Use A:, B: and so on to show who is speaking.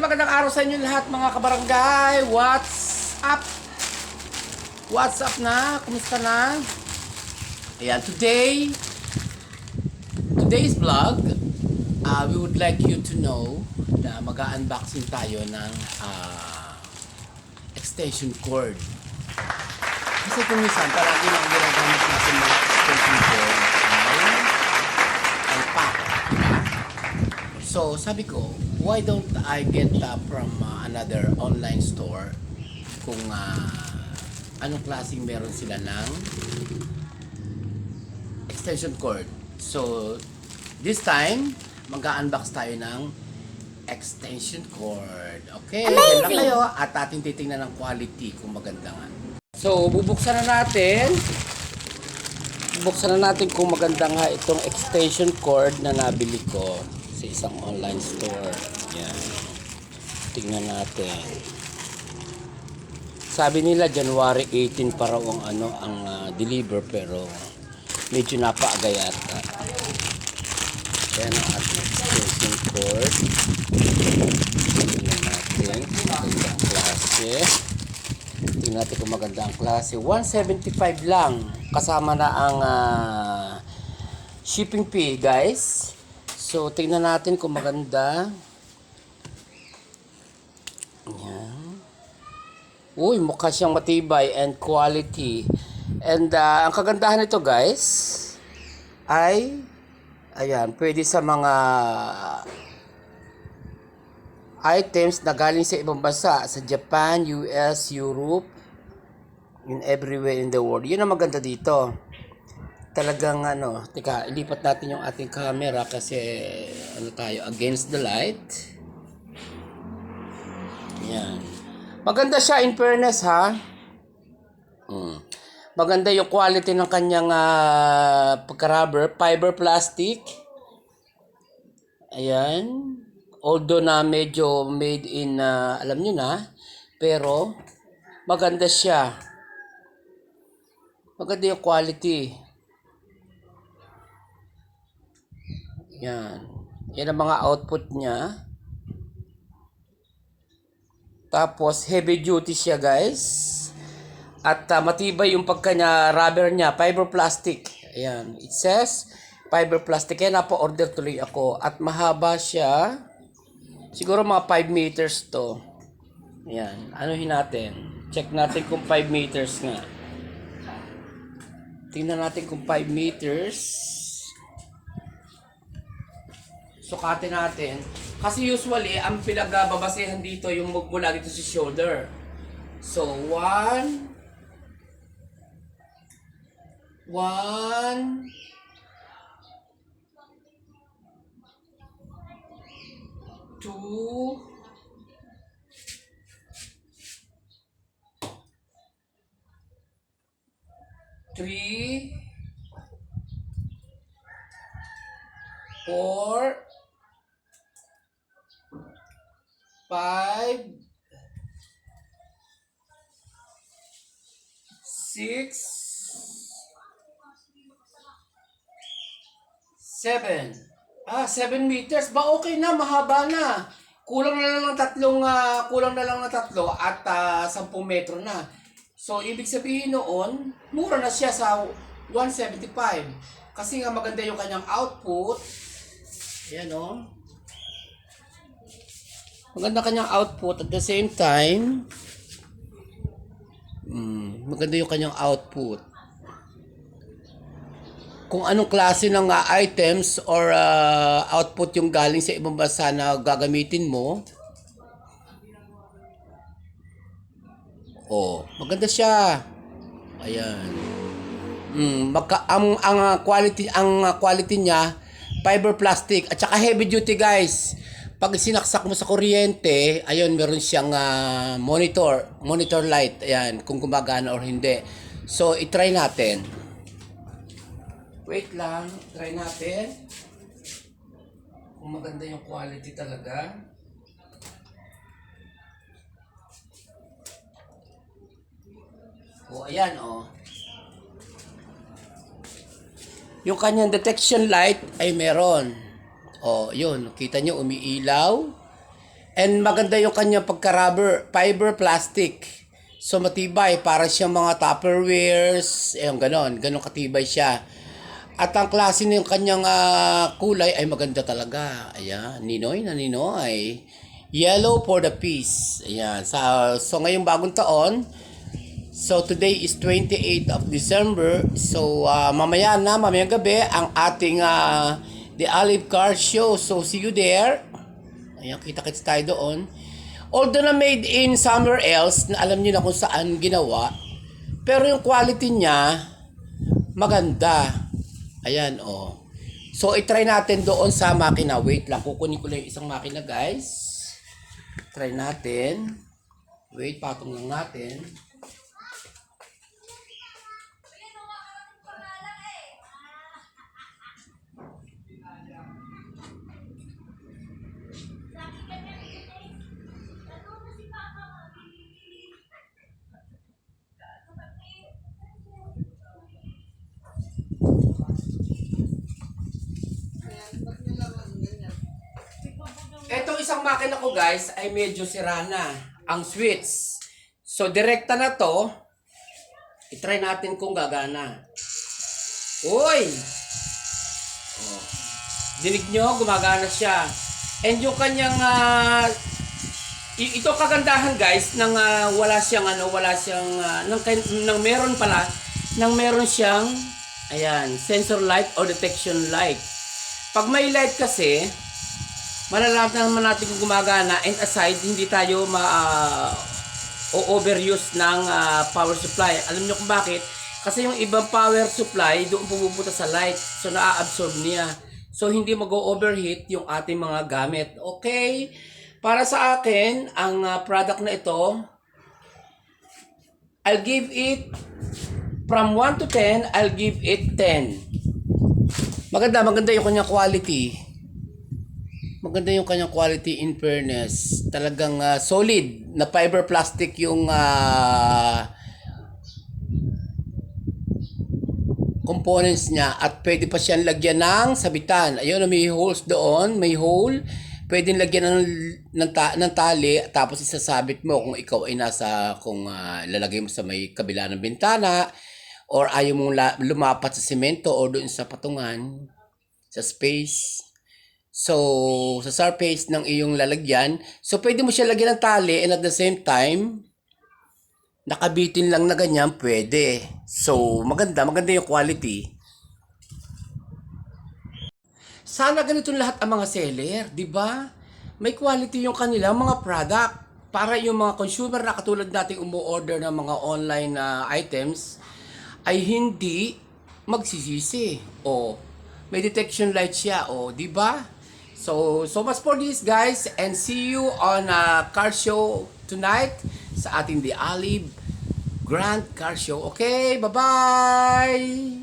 A: magandang magandang araw sa inyo lahat mga kabarangay. What's up? What's up na? Kumusta na? Ayan, today, today's vlog, uh, we would like you to know na mag-unboxing tayo ng uh, extension cord. Kasi kung minsan, palagi lang ginagamit natin mga extension cord ay ang pack. So, sabi ko, why don't I get uh, from uh, another online store kung uh, anong klaseng meron sila ng extension cord. So, this time, mag-unbox tayo ng extension cord. Okay, Amazing! lang kayo at ating titingnan ng quality kung maganda nga. So, bubuksan na natin. Bubuksan na natin kung maganda nga itong extension cord na nabili ko sa isang online store. Yan. Tingnan natin. Sabi nila January 18 para ang ano ang ah, deliver pero medyo napaaga yata. Yan ang ating extension cord. Tingnan natin kung maganda ang klase. Tingnan natin kung maganda ang klase. 175 lang. Kasama na ang ah, shipping fee, guys. So, tingnan natin kung maganda. Yan. Uy, mukha siyang matibay and quality. And ah, ang kagandahan nito, guys, ay ayan, pwede sa mga items na galing sa ibang bansa, sa Japan, US, Europe, in everywhere in the world. Yun ang maganda dito. Talagang ano, tika, ilipat natin yung ating camera kasi ano tayo, against the light. Yan. Maganda siya in fairness ha. Mm. Maganda yung quality ng kanyang ah, pagka-rubber, fiber plastic. Ayan. Although na medyo made in, ah, alam nyo na, pero maganda siya. Maganda yung quality. Yan. Yan ang mga output niya. Tapos heavy duty siya guys. At ah, matibay yung pagka niya, rubber niya, fiber plastic. Ayan. It says fiber plastic. Kaya napa-order tuloy ako. At mahaba siya. Siguro mga 5 meters to. Ayan. Anuhin natin. Check natin kung 5 meters nga. Tingnan natin kung 5 meters. Sukatin natin. Kasi usually, ang pinagbabasehan dito yung mula dito sa shoulder. So, one, one, two, three, four, five, six, seven. Ah, seven meters. Ba okay na, mahaba na. Kulang na lang ng tatlong, ah, kulang na lang ng tatlo at ah, 10 metro na. So, ibig sabihin noon, mura na siya sa 175. Kasi nga maganda yung kanyang output. Ayan o. Maganda kanyang output at the same time, mm, maganda yung kanyang output. Kung anong klase ng ah, items or ah, output yung galing sa ibang bansa na gagamitin mo, oh, maganda siya. Ayan. Mm, magka, ang ang ah, quality ang quality niya fiber plastic at saka heavy duty guys. Pag sinaksak mo sa kuryente, ayun meron siyang ah, monitor, monitor light, ayan, kung gumagana or hindi. So, i-try natin. Wait lang, try natin. Kung maganda yung quality talaga. O, ayan, oh. Yung kanyang detection light ay meron. O, yun. Kita nyo, umiilaw. And maganda yung kanyang pagka-rubber, fiber plastic. So matibay, para siyang mga Tupperwares, eh, ganon, ganon katibay siya. At ang klase ng kanyang ah, kulay ay maganda talaga. Ayan, Ninoy na Ninoy. Yellow for the peace. Ayan, sa, so ngayong bagong taon, So today is 28th of December. So ah, mamaya na, mamayang gabi, ang ating ah, The Olive Car Show. So see you there. Ayan, kita-kits tayo doon. Although na made in somewhere else, na alam niyo na kung saan ginawa, pero yung quality niya, maganda. Ayan, oh. So, itry natin doon sa makina. Wait lang, kukunin ko lang isang makina, guys. Try natin. Wait, patong lang natin. Isang makina ko guys ay medyo sira na ang switch. So direkta na to. I-try natin kung gagana. Uy! Oh. Dinig nyo, gumagana siya. And yung kanyang i- ito kagandahan guys nang ah, wala siyang ano, wala siyang ah, nang, nang meron pala, nang meron siyang ayan, sensor light or detection light. Pag may light kasi, malalaman naman natin kung gumagana and aside hindi tayo ma ah, o overuse ng ah, power supply. Alam niyo kung bakit? Kasi yung ibang power supply doon pumupunta sa light. So naa-absorb niya. So hindi mag-overheat yung ating mga gamit. Okay? Para sa akin, ang ah, product na ito I'll give it from 1 to 10, I'll give it 10. Maganda, maganda yung kanyang quality. Maganda yung kanyang quality in fairness. Talagang ah, solid na fiber plastic yung ah, components niya at pwede pa siyang lagyan ng sabitan. Ayun, may holes doon, may hole. Pwedeng lagyan ng, ng, ta- ng tali tapos isasabit mo kung ikaw ay nasa, kung ah, lalagay mo sa may kabila ng bintana or ayaw mong la- lumapat sa semento or doon sa patungan, sa space. So, sa surface ng iyong lalagyan, so pwede mo siya lagyan ng tali and at the same time, nakabitin lang na ganyan, pwede. So, maganda, maganda yung quality. Sana ganito lahat ang mga seller, di ba? May quality yung kanilang mga product para yung mga consumer na katulad nating umu-order ng mga online na items ay hindi magsisisi. O may detection light siya, o di ba? So, so much for this guys and see you on a car show tonight sa ating The Olive Grand Car Show. Okay, bye-bye!